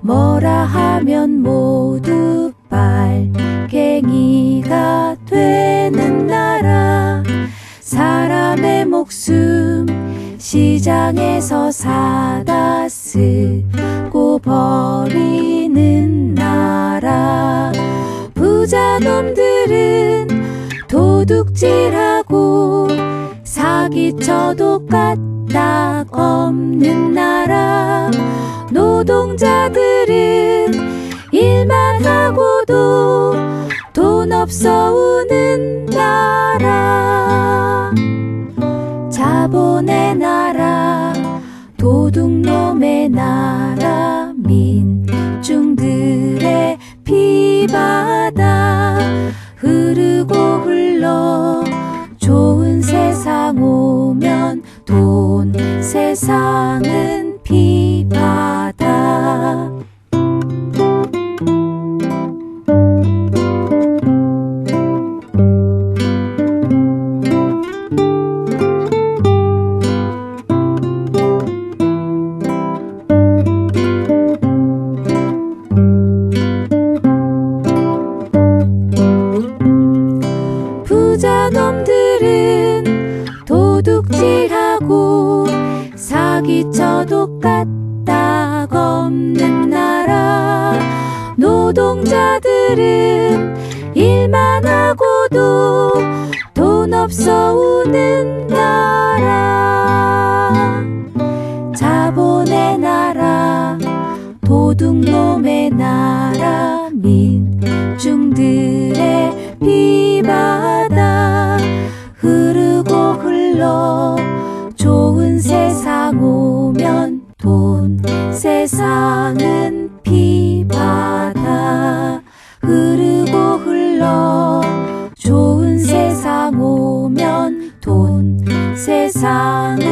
뭐라 하면 모두 빨갱이가 되는 나라. 사람의 목숨 시장에서 사다 쓰고 버리는 나라. 부자놈들은 도둑질하고 사기쳐도 까딱 없는 나라 노동자들은 일만 하고도 돈 없어 우는 나라. 자본의 나라 도둑놈의 나라 민중들의 피바다. 흐르고 흘러 좋은 세상 오면 돈 세상은 부자놈들은 도둑질하고 사기쳐도 까딱 없는 나라. 노동자들은 일만 하고도 돈 없어 우는 나라. 자본의 나라 도둑놈의 나라 민중들의 피 세상은 피바다 흐르고 흘러 좋은 세상 오면 돈 세상은